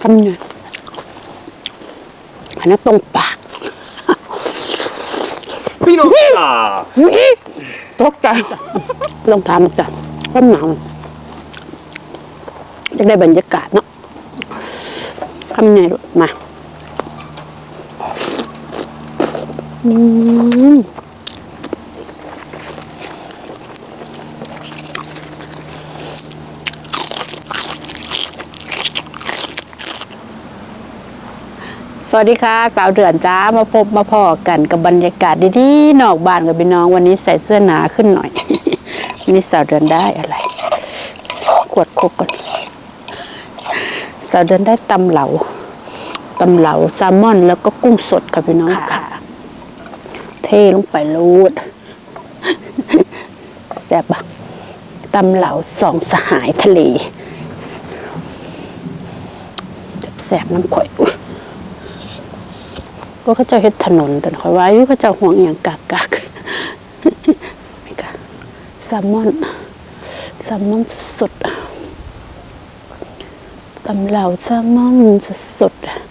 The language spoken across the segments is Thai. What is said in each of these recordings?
ทำไงอันนั้นตรงปากพี่น้องจ้าตกใจลองทานจ้ะความหนาวจะได้บรรยากาศเนาะทำไงลูกมา อืม วัสดีค่ะ สาวเดือนจ้ามาพบมาพอกันกับบรรยากาศดีๆนอกบ้านกับพี่น้องวันนี้ใส่เสื้อหนาขึ้นหน่อยวันนี่สาวเดือนได้อะไรขวดโคกก่อนสาวเดือนได้ตำเหลาตำเหลาแซลมอนแล้วก็กุ้งสดค่ะพี่น้องค่ะ เทลงไปรูดแซ่บปะตำเหลาสองสหายทะเลแซ่บๆน้ำข่อยอุ๊ย ว่าเขาเจะเฮ็ดถนนแต่คอยว่าอยู่เขาเจะห่วงอย่างกักกักนี่ค่ะแซลมอนแซลมอนสดตำเหล่าแซลมอนสดๆ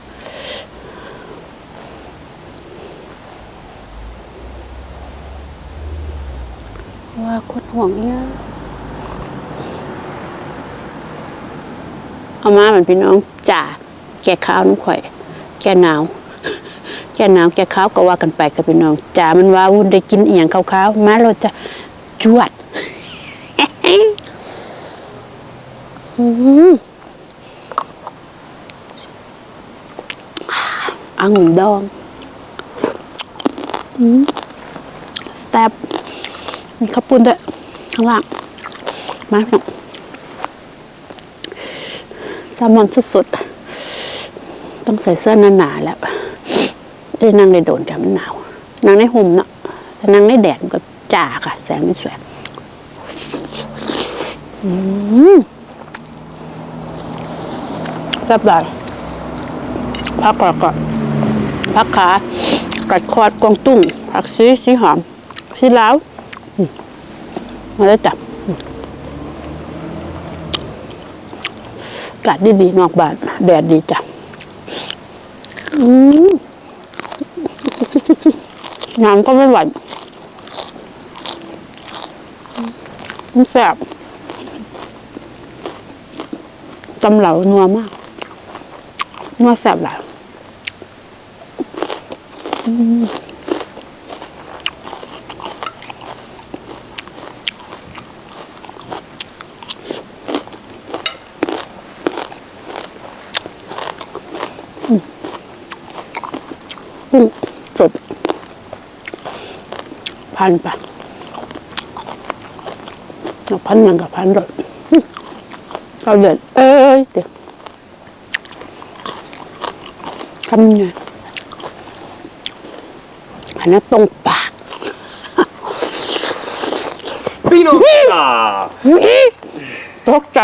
ว่าคนห่วงเนี่ยงเอามาเหมือนพี่น้องจ่าแก่ข้าวน้ำข่อย แก่หนาว แก่หนาวแก่ขาวก็ว่ากันไปกับพี่น้องจ่ามันว่าวุ้นได้กินอีหยังขาวๆมาเราจะจวดอืมองุ่นดองแซ่บมีข้าวปุ้นด้วยข้างล่างมาพี่องแซลมอนสุดๆ ต้องใส่เสื้อหนาๆแล้ว ที่นั่งในโดนแต่มันหนาวนั่งในห่มเนาะแต่นั่งในแดดมันก็จ่าค่ะ แสงไม่สวยอืมแซ่บเลยพักก่อนก่อนพักขากัดคอดกวงตุ้งผักซีสีหอมสีลาวมาแล้วจ้ะกาศดีๆนอกบ้านแดดดีจ้ะ อืม น้ำก็ไม่หวานมันแสบจำเหลานัวมาก นัวแสบหลายอืมกุ้งสด พันไปเอาพันหนึ่งกับพันเลยเอาเด็ดเอ้ยเดี๋ยวทำไงอันนั้นตรงปาก พี่น้องจ้าตกใจ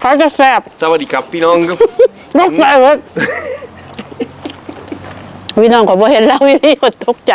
เขาจะแสบสวัสดีครับพี่น้องครับตกใจเลยพี่น้องก็บ่เห็นแล้วพี่นี่ก็ตกใจ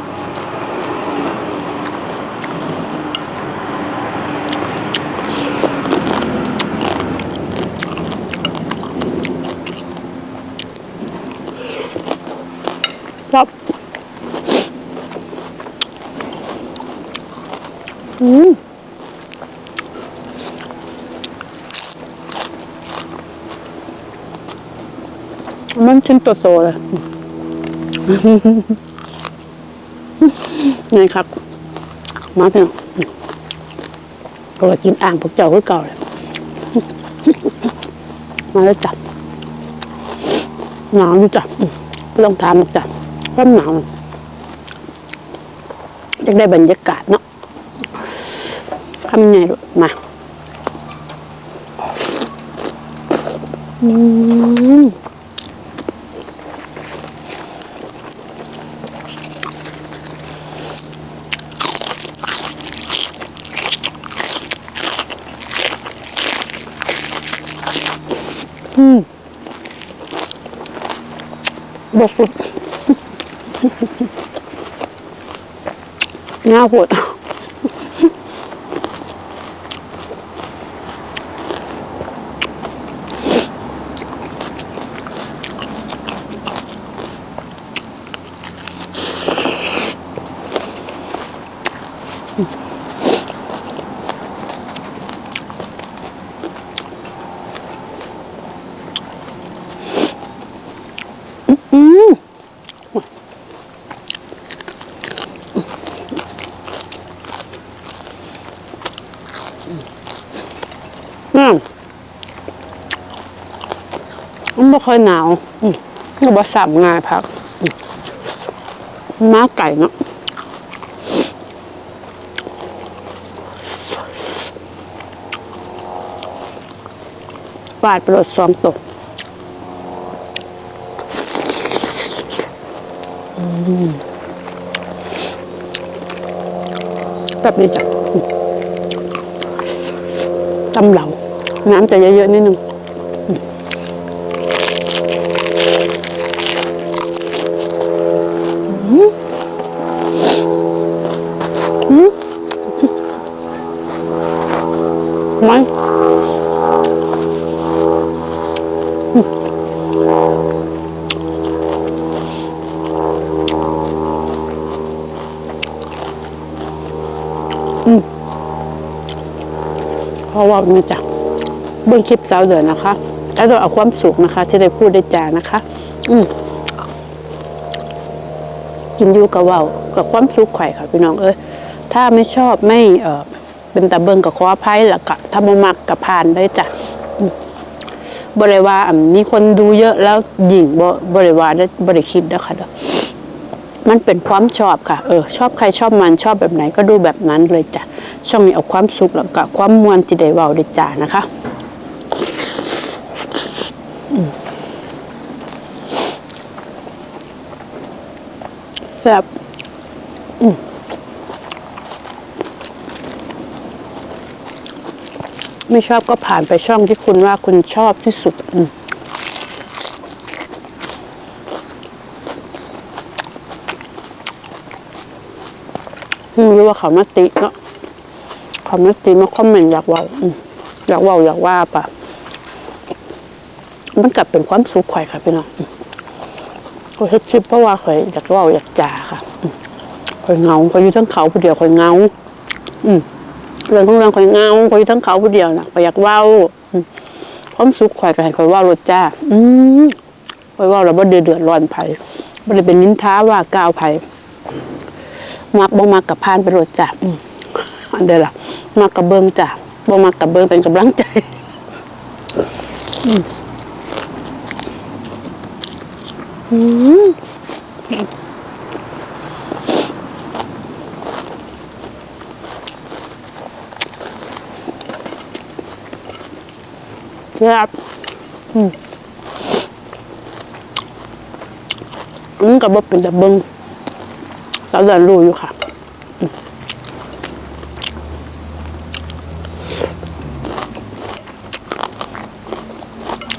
ยะเปียกมาทิ้งกินอยู่ในบ้านจ้ะอืมครับอืมมันชิ้นโตๆเลยนี่ครับ มาพี่น้องก็ไปกินอ่างพวกเจ้าคือเก่าเลย มาแล้วจับหนาวอยู่จ้ะอืมลองทานจ้ะก็หนาวอยากได้บรรยากาศเนาะทำยังไงลูกมาอืมอืมบกสุด น่าปวด อืมมันไม่ค่อยหนาว อืมก็บอสับง่ายพัก ม้าไก่เนาะฟาดปรถสองตกอืมแบบนี้จ้ะตำเหลา น้ำจะเยอะๆนิดนึงอืมเพราะว่าเนี่ยจ้ะ เบื้องคลิปสาวเดือนนะคะแล้วเราเอาความสุขนะคะ ที่ได้พูดได้จานะคะ อืมกินอยู่กับเว่ากับความสุขไข่ค่ะ พี่น้องเอ้ยถ้าไม่ชอบไม่เออเป็นตาเบิงกับขออภัยล้วก็ถ้าบ่มักกับผ่านได้จ้ะบริวาอะมีคนดูเยอะแล้วหยิ่งบบริวาได้บริคิดนะคะเด้อมันเป็นความชอบค่ะ เออ ชอบใครชอบมันชอบแบบไหนก็ดูแบบนั้นเลยจ้ะ ช่องนี้เอาความสุขแล้วก็ความมวลจิได้เวาได้จ้านะคะ แซ่บอืมไม่ชอบก็ผ่านไปช่องที่คุณว่าคุณชอบที่สุดอืมไม่รู้ว่าเขามาติเนาะเขามาติมาคอมเมนต์อยากว่าอืมอยากว่าอยากว่าปะ มันกลับเป็นความสุขข่อยค่ะพี่น้องอืมข่อยเฮ็ดคลิปเพราะว่าข่อยอยากเว้าอยากจ่าค่ะอืมข่อยเงาข่อยอยู่ทั้งเขาผู้เดียวข่อยเงาอืมเรื่องของเรื่องข่อยเงาข่อยอยู่ทั้งเขาผู้เดียวน่ะข่อยอยากเว้าความสุขข่อยก็ให้ข่อยเว้ารถจ้า อืมข่อยเว้าแล้วบ่เดือดเดือดร้อนไผบ่ได้เป็นนินท้าว่ากล่าวไผ่มักบ่มักกับพานไปรถจ้าอืมอันเดียวล่ะมักกับเบิ่งจ้าบ่มักกับเบิ่งเป็นกำลังใจ แซ่บอืมอันนี้ก็บ่เป็นแต่เบิงสาวเดือนรู้อยู่ค่ะ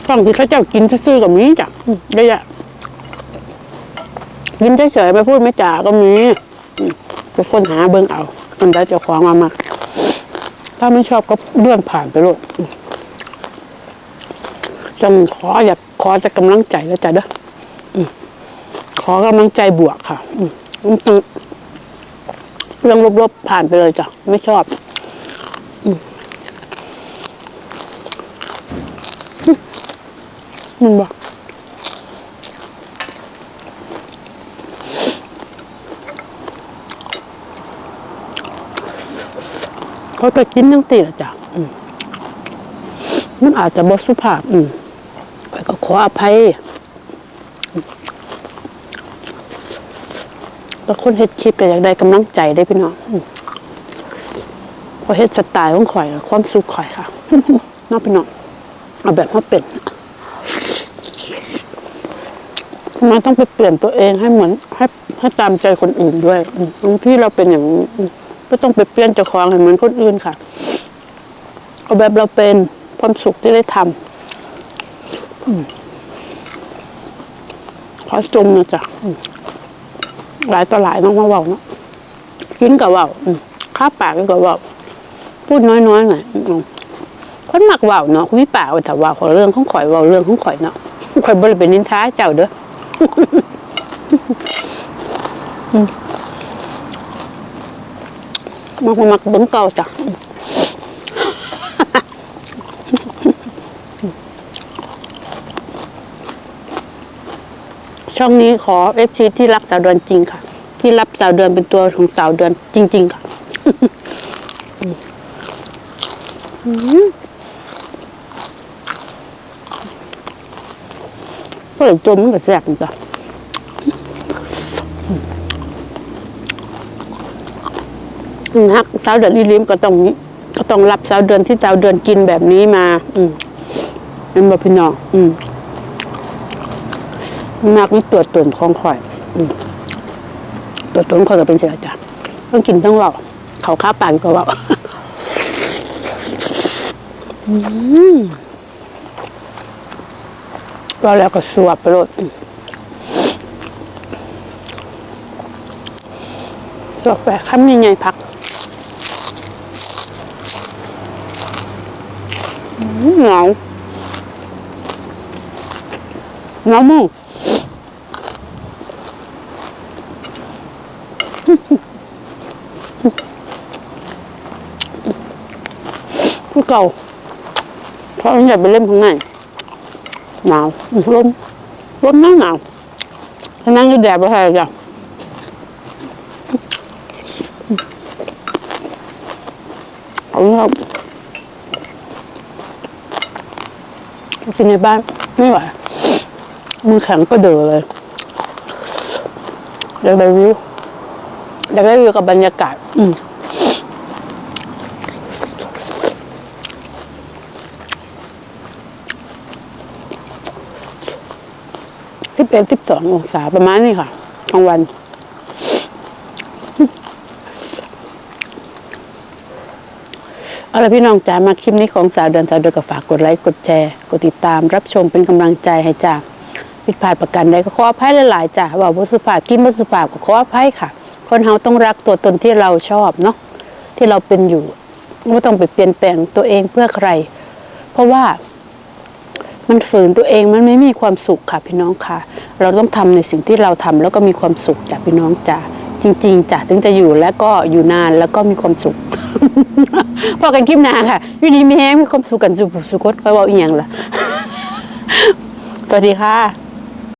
ฟังที่เขาเจ้ากินซื่อๆกับนี้จ้ะเยอะแยะ กินเฉยๆไม่พูดไม่จาก็มีไปค้นหาเบิ่งเอามันได้เจ้าของมามาถ้าไม่ชอบก็เลื่อนผ่านไปโลดจนขออยากขอจะกำลังใจแล้วจ้ะเด้อขอกำลังใจบวกค่ะอืมมันต้องเรื่องลบๆผ่านไปเลยจ้ะไม่ชอบอืมมันบอก เขาจะกินทั้งตีละจ้ะมันอาจจะบสุภาพ อืมไปก็ขออภัยแต่คนเฮ็ดคลิปก็อยากได้กำลังใจได้พี่น้องพอเฮ็ดสไตล์ของข่อย ความสุขข่อยค่ะน้องพี่น้องเอาแบบมาเป็นทำไมต้องไปเปลี่ยนตัวเองให้เหมือนให้ให้ตามใจคนอื่นด้วยบางที่เราเป็นอย่างนี้ ไม่ต้องไปเปลี่ยนเจ้าของให้เหมือนคนอื่นค่ะ เอาแบบเราเป็นความสุขที่ได้ทำอืมขอจมนะจ๊ะหลายต่อหลายน้องมาเบาเนาะกินกับเบาข้าปากกับเบาพูดน้อยๆหน่อยคนมักเบาเนาะคุณพี่ป่าเอาแต่เบาของเรื่องของข่อยเบาเรื่องของข่อยเนาะข่อยบริเป็นนินท้าเจ้าเด้อ มักมักเบิ้งเก่าจ้ะช่องนี้ขอเอฟซีที่รักสาวเดือนจริงค่ะ ที่รับสาวเดือนเป็นตัวของสาวเดือนจริง ๆ ค่ะเปิดจมมันก็แซ่บจ้ะ นักสาวเดือนอีลิมก็ต้องก็ต้องรับสาวเดือนที่สาวเดือนกินแบบนี้มา อืมเป็นแบบพี่น้องอืมมากนี่ตัวตนของข่อย อืมตัวตนข่อยก็เป็นเสียจ้ะต้องกินต้องเว่าเขาค้าปากก็เว่าอืมว่าแล้วก็สวบไปรถสวบไปคำยังไงพักอืม เหงาเหงามึงคือเก่าเพราะมันอยากไปเล่นข้างในหนาวลมลมหนาวหนาวถ้านั่งอยู่แดดไปใช่จ้ะเอาละครับ กินในบ้านไม่ไหวมือแข็งก็เดือเลยอยากได้วิวอยากได้วิวกับบรรยากาศ อืมสิบเอ็ดสิบสององศาประมาณนี้ค่ะกลางวัน เอาละพี่น้องจ๋ามาคลิปนี้ของสาวเดือนสาวเดือนก็ฝากกดไลค์กดแชร์กดติดตามรับชมเป็นกำลังใจให้จ้าผิดพลาดประกันใดก็ขออภัยหลายๆจ้าว่าบุสุภาพกินบุสุภาพก็ขออภัยค่ะ คนเฮาต้องรักตัวตนที่เราชอบเนาะที่เราเป็นอยู่ไม่ต้องไปเปลี่ยนแปลงตัวเองเพื่อใคร เพราะว่ามันฝืนตัวเองมันไม่มีความสุขค่ะพี่น้องค่ะ เราต้องทำในสิ่งที่เราทำแล้วก็มีความสุขจาพี่น้องจ้ะ จริง ๆจ้ะถึงจะอยู่แล้วก็อยู่นานแล้วก็มีความสุขพอกันคลิปหน้าค่ะอยู่ดีมีแฮงมีความสุขกันสุขสุขคตค่อยว่าอีหยังล่ะ สวัสดีค่ะ